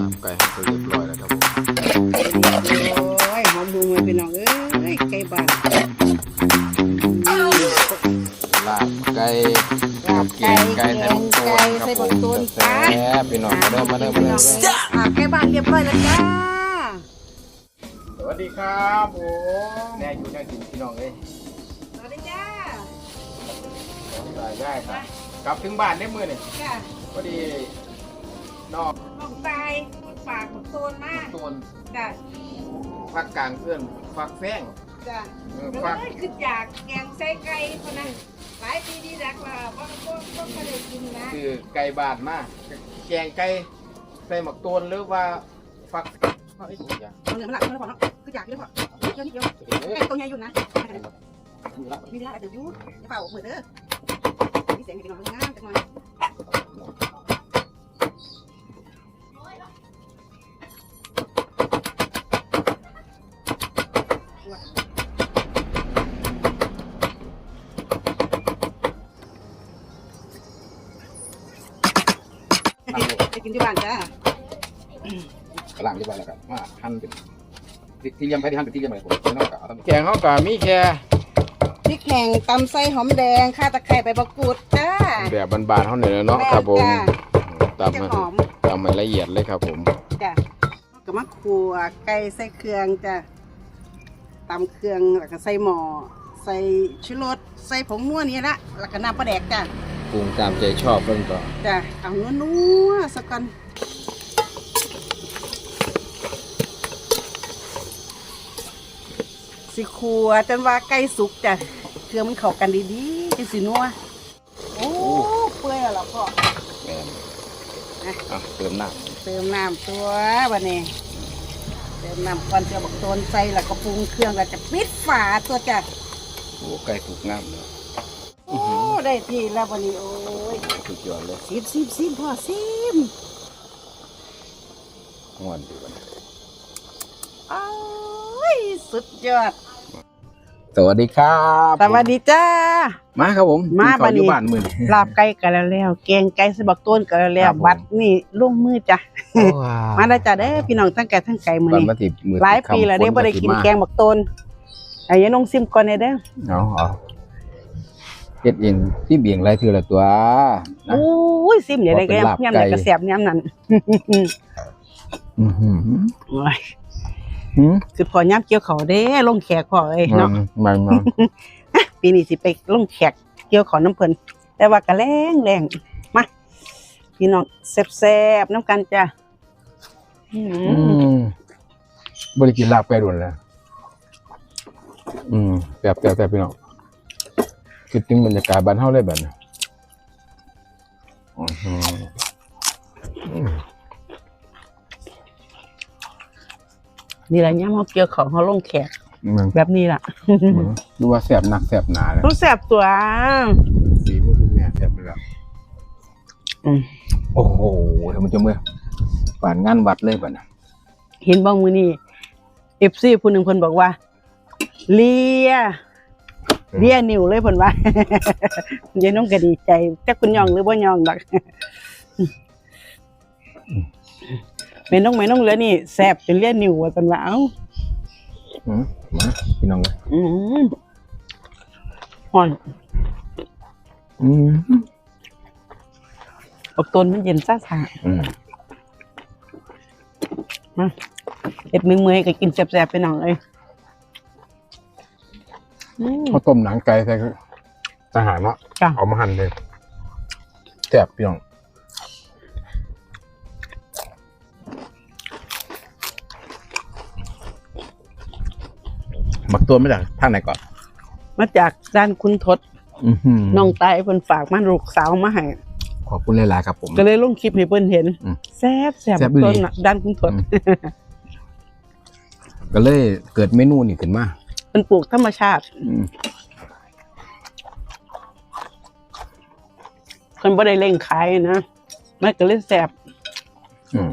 ลาบไก่ให้เรียบร้อยแล้วครับผมโอ้ยหอมดูมาพี่น้องเอ้ยไก่บ้านลาบไก่ลาบเกีไก่ยงไก่ใส่บักโตนครับผมใส่บักโตนแซ่บพี่น้องมาเด้อมาเด้อมาเด้ออ่าไก่บ้านเรียบร้อยแล้วจ้าสวัสดีครับผมแน่อยู่แน่กินพี่น้องเอ้ยสวัสดีจ้าได้ได้ครับกลับถึงบ้านได้มื้อนี่จ้าพอดี นอกน้องตายฝากบักโตนมากโซนจ้าภาคกลางเพื่อนฟักแฟง จ้าเออเอ้ฟักยคืออยากแกงใส่ไก่คนนั้นหลายปีดีรักว่าว่าก็ก็ไม่ได้กินนะ คือไก่บาดมากแกงไก่ใส่หมักโตนหรือว่าฟักเอ้ยอย่าเอาเนื้อมาหลักเนื้อพอเนาะคืออยากกินแล้วพอเดี๋ยวนิดเดียวไก่ตัวใหญ่อยู่นะมีเวลาอาจจะยุ่อย่าเป่าเหมือนเด้อมีเสียงกินหน่อยงามจังหน่อย กินที่บ้านจ้ากระหล่ำเรียบร้อยแล้วครับมาหั่นเป็นที่เลี้ยงไปที่หั่นเป็นที่เลี้ยงไปผมไม่ต้องกะเอาแกงเขากะมีแค่พริกแห้งตำไส้หอมแดงข่าตะไคร้ใบมะกรูดจ้าแบบบานๆเขาเนี่ยเนาะครับผมจ้าตำจะให้หอมตำให้ละเอียดเลยครับผมจ้ะก็มาขัวไก่ใส่เครื่องจ้ะตำเครื่องแล้วก็ใส่หม้อใส่ชูรสใส่ผงนัวนี่ละแล้วก็น้ำปลาแดกจ้ะ ปรุงตามใจชอบเพิ่นก่อนจ้ะเอานัวนัวๆสักกันสิขัวจนว่าไก่สุกจ้ะเครื่องมันเข้ากันดีๆจังสินัวโอ้เปื่อยแล้วล่ะพ่อแม่นนะอะเติมน้เติมน้ำตัววันนี้เติมน้ำก่อนจะบอกโตนใส่แล้วก็ปรุงเครื่องแล้วจะปิดฝาตัวจ้ะำโอ้ไก่สุกงามเลย โอ้ได้ทีแล้ววันนี้โอ้ยสุดยอดเลยซิมซิมซิมพ่อซิมม่วนดีวันนี้โอ้ยสุดยอด สวัสดีครับสวัสดีจ้า มาครับผมมากินข้วอยู่บัดนี้บ้านมื้อนี้ลาบไก่กันแล้วแล้วแกงไก่สะบักต้นกันแล้วแล้ควรับผมบัดนี่ลงมือจ้ะว้าวมาได้จ้ะเด้อพี่น้องทั้งไก่ทั้งไก่มื้อบ้านนี้มาติมือหลายปีแล้วเด้อบ่ได้กินแกงบักต้นไอ้ยายน้องซิมก่อนเด้อเด้อเอาเอา เฮ็ดเองที่เบี่ยงไรคือละตัวนะ โอ้ยซิมอย่าได้แกงว่าเป็นลาบยำไหนไก่ก็แซ่บยำนั้นอือหือโอ้ยหือคือพอย่ำเกี่ยวเขาเด้ลงแขกพอเอ้ยเนาะมันมันปีนี้สิไปลงแขกเกี่ยวเขาน้ำเพลินแต่ว่ากะแรงแรงมาพี่น้องแซ่บๆน้ำกันจ้ะอืมอืมบริกินลาบไก่ด่วนแล้วอืมแบบแบบแบบพี่น้อง คิดถึงบรรยากาศบ้านเฮาเลยแบบนี้อือหืออืมนี่แหละย่ำเขาเกี่ยวเขาเขาลงแขกมันแบบนี้ล่ะดูว่าแสบหนักแสบหนาเลยต้องแซ่บตัวสีมือคุณแม่แสบไปแล้วอืมโอ้โหท่านผู้ชมเอ้ยป่านงานวัดเลยป่ะนะเห็นบ้างมือนี่เอฟซีผู้หนึ่งเพิ่นบอกว่า เลีย เลียนิ้วเลยเพิ่นว่ายายน้องก็ดีใจจักคุณยองหรือบ่ยองดอกแม่น้องแม่น้องเหลือนี่แซ่บจนเลียนิ้วว่าเพิ่นว่าเอ้าอืมมาพี่น้องเลยอืมห่อนอืมออกต้นมันเย็นซ่าซ่าอืมมาเอ็ดมือเมอยก็กินแซ่บๆไปหน่องเลย อืม ข้าวต้มหนังไก่ใส่ทหารเนาะจ้ะ เอามาหั่นเลยแสบพี่น้องบักตัวมาจากทางไหนก่อนมาจากด้านคุณทศอือหือน้องตายเพิ่นฝากมาลูกสาวมาให้ขอบคุณหลายๆครับผม ก็เลยลงคลิปให้เพิ่นเห็นอืมแซ่บแซ่บแซ่บอีหลีต้นน่ะด้านคุณทศอืม ก็เลยเกิดเมนูนี่ขึ้นมา เพิ่นปลูกธรรมชาติอืมเพิ่นบ่ได้เร่งขายนะมันก็เลยแซ่บอืม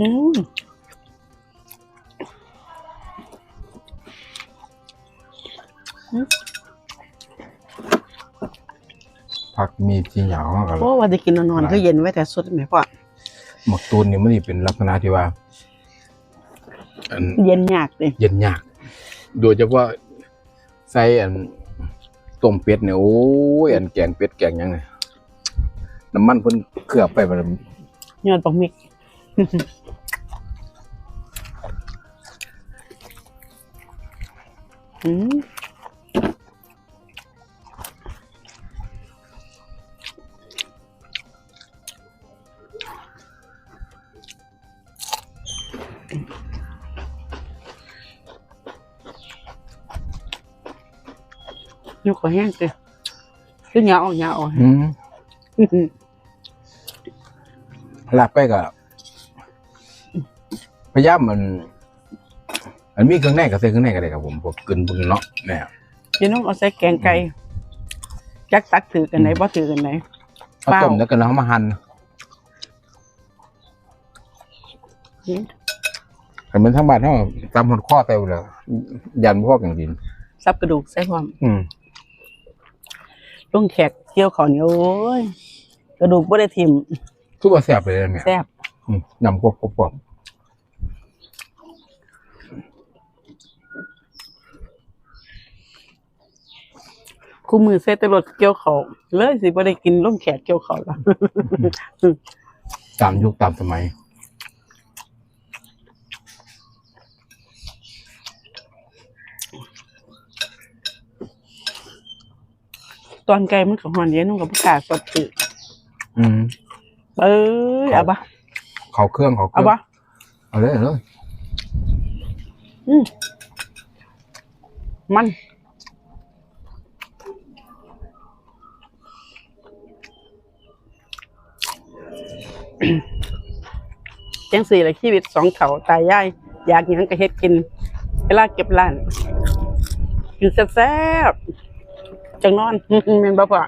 อืมผักมีจีเหยาวกันเพราะว่าได้กินนอนๆก็เย็นไว้แต่สดแม่พ่อหมักตูนนี่มันนี่เป็นลักษณะที่ว่าอันเย็นยากเลยเย็นยาก โดยเฉพาะใส่อันต้มเป็ดเนี่ยโอ้ยอันแกงเป็ดแกงยังไงน้ำมันเพิ่นเคลือบไปมันยอดปักมิกอืม ยกขอแห้งเลยขึ้นยาออกยาออกอืมลาบไปก็พยายามมันอันมีเครื่องในก็ใส่เครื่องในก็ได้ครับผมพวกกึนพวกเนาะเนี่ยเดี๋ยวน้องเอาใส่แกงไก่จักตักถือกันไหนบ่ถือกันไหนเอาเปล่าต้มแล้วก็เอามาหั่นอืมให้มันทั้งบ้านเฮาตำหดข้อเต็มเลยยันพวกอย่างดินซับกระดูกใส่ความอืม ลุงแขกเกี่ยวข้าวเหนียวโอ้ยกระดูกบ่ได้ทิ่มคือว่าแซ่บเลยเนี่ยแซ่บอืมยำกบกบกบคู่มือเซตตลอดเกี่ยวข้าวเลยสิบ่ได้กินลุงแขกเกี่ยวข้าวละ ตามยุคตามสมัย ตอนไก่มันก็หอนเย็นน้องก็บ่กล้าสดจืดอืมเอ้ยเอาบ่เขาเครื่องเขาเคเอารื่องบ่เอาเลยเอาเลยอืมมันจังสี่ละชีวิตสองเขาตายายอยากหยังก็เฮ็ดกิน เวลาเก็บร้าน กินแซ่บๆ จังนอนแม่นบ่พ่อ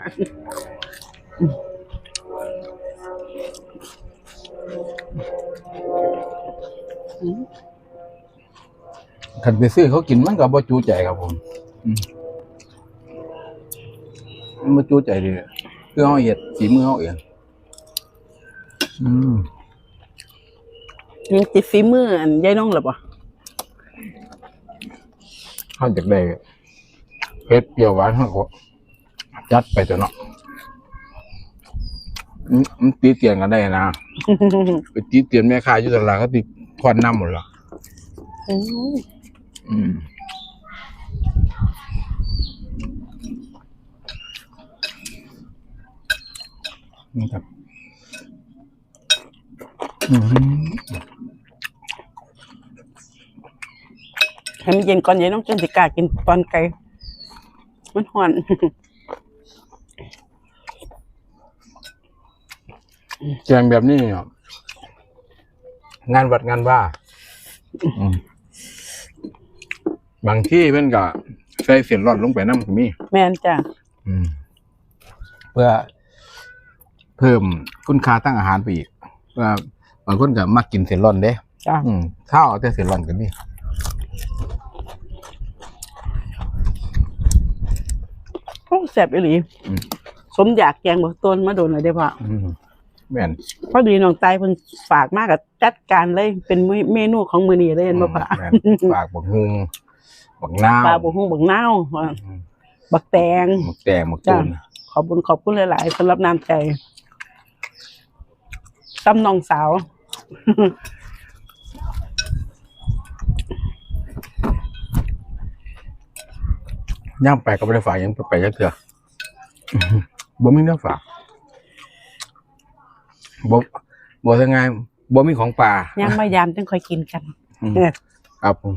ขันไปซื้อเขากินมันก็บ่จูใจครับผมอืมมันบ่จูใจเลยคือเฮาเฮ็ดฝีมือเฮาเองอืมยังติดฝีมืออันยายน้องหรือบ่เฮาอยากได้เผ็ดเปรี้ยวหวานเฮาก็ จัดไปตัวเนาะอืมมันตีเตียนกันได้นะ ไปตีเตียนแม่ค้าอยู่ตลาดเขาติทอนน้ำหมดละอืมอืมนี่ครับอืมให้มันเย็นก่อนยายน้องจังสิกล้ากินตอนไก่มันฮ้อน แกงแบบนี้เนี่ยงานวัดงานว่าอืมบางที่เพื่อนก็ใส่เสียนรอดลงไปน้ำก็มีแม่นจ้ะอืม เพื่อ เพิ่มคุณค่าตั้งอาหารไปอีกเพื่อบางคนก็มักกินเสียนร่อนเด้จ้ะอืมข้าวเอาแต่เสียนร่อนกันนี่โอ้แซ่บอีหลี อืม สมอยากแกงบักต้นมาโดนเลยเด้อพ่ออืม แม่นพอดีน้องตายเพิ่นฝากมากกับจัดการเลยเป็นเมนูของมื้อนี้เลยเห็นบ่พ่อแม่นฝากบักฮุงบักนาวปลาบุฮูบักนาวอืมบักแตงบักแตงบักตูนขอบคุณขอบคุณหลายๆสำหรับน้ำใจซ้ำน้องสาวย่างไปก็ไม่ได้ฝากหยังไปยักเถื่ออื้อหือบ่มีเนื้อฝาก บ่บ่ทำไงบ่มีของป่าย่างมายามจังค่อยกินกันอืมเออครับผม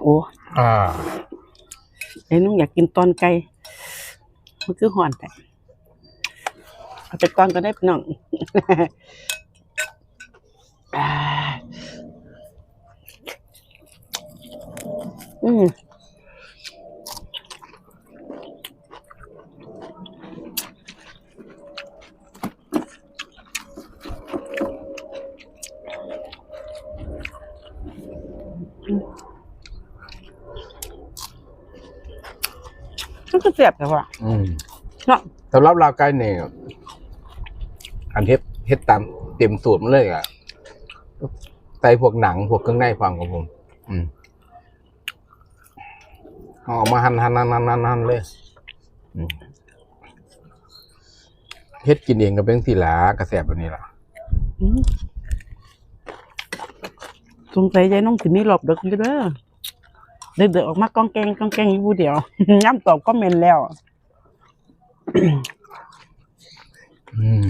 โอ้อ่าเดี๋ยวน้องอยากกินตอนไก่มันคือห่อนแต่เอาไปก่อนก็ได้พี่น้องอ่าอืม มันก็เสียบแต่ว่าอืมเนาะสำหรับลาวไก่เนี่ยอันเฮ็ดเฮ็ดตามเต็มสูตรมันเลยอะใส่พวกหนังพวกเครื่องในฟังของผม อืมเอาออกมาหั่นหั่นหั่นหั่นหั่นหั่นเลยอืมเฮ็ดกินเองก็เป็นสีหลากระแสบแบบนี้ล่ะ อืมสงสัยยายน้องสิมีหลบเด็กอยู่เด้อ เด็กๆออกมากองแกงกองแกงอยู่ผู้เดียวย้ำตอบก็เมนแล้วอืม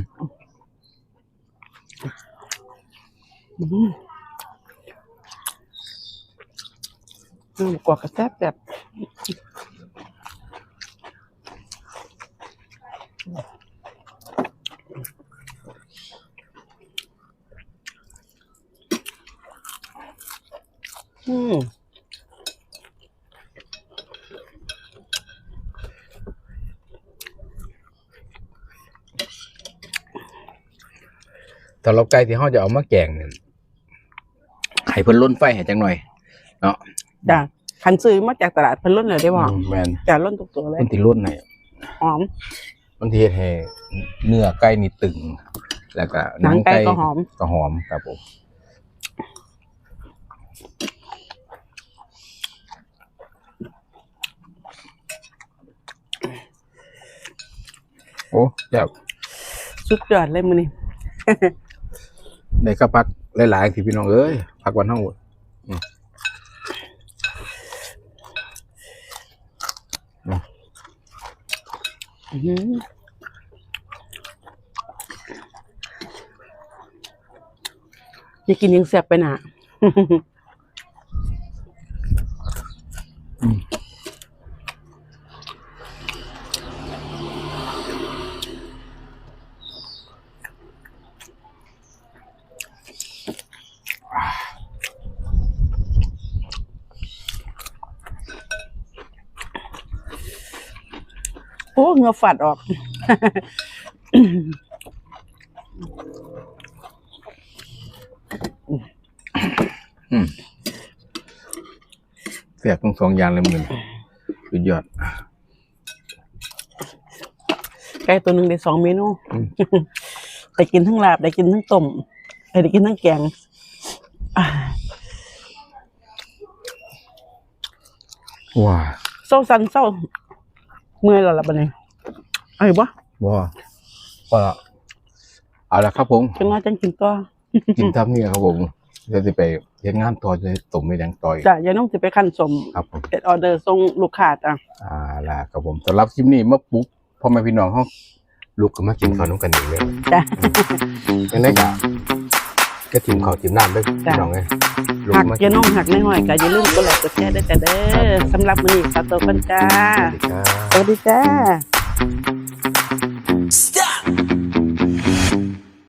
อืมอืมกว่ากระแทบแบบอืม สำหรับไก่ที่เขาจะเอามาแกงเนี่ยไข่เพิ่นล้นไฟให้จังหน่อย เนาะจ้ะคันซื้อมาจากตลาดเพิ่นล้นเลยได้บ่อืมแมนจ้ะล้นทุกตัวเลยมันที่ล้นให้หอมมันที่เฮ็ดให้เนื้อไก่นี่ตึง แล้วก็หนังไก่ก็หอมก็หอมครับผมโอ้เจ้าสุดยอดเลยมื้อนี้ ในก็พักหลายๆที่พี่น้องเอ้ยพักวันเฮาอืมอื้อหืออย่กินยังแซ่บไปหนะ อ้เหงือฝัดออกเสียบทั้งสองอย่างเลยมึงสุดยอดไก่ตัวหนึ่งได้สองเมนูอืมได้กินทั้งลาบได้กินทั้งต้มเอ้ยได้กินทั้งแกงอ่าว้าเศร้าสันเศร้า เมื่อยแล้วล่ะบัดนี้เอาอยู่บ่ว้าก็เอาละครับผม จังว่าจังกินต่อกินทับนี่ครับผมเดี๋ยวจะไปเฮ็ดงานต่อจะต้มไม่แดงต่อยจ้ะยายน้องสิไปขั้นสมครับผมเป็นออเดอร์ส่งลูกค้าจ้ะอ่าล่ะครับผมสำหรับคลิปนี้เมื่อปุ๊บพ่อแม่พี่น้องเขาลุกขึ้นมากินข้าวน้ำกันเองเลยจ้ะยังไงกะก็จิ้มข้าวจิ้มน้ำด้วยจ้ะพี่น้องไงลุก หักมาอยาน้องหักน้อยๆก็อย่าลืมกดไลค์กดแชร์ด้วยจ้ะเด้อสำหรับมื้อนี้ขอตัวกันจ้าสวัสดีครับสวัสดีจ้า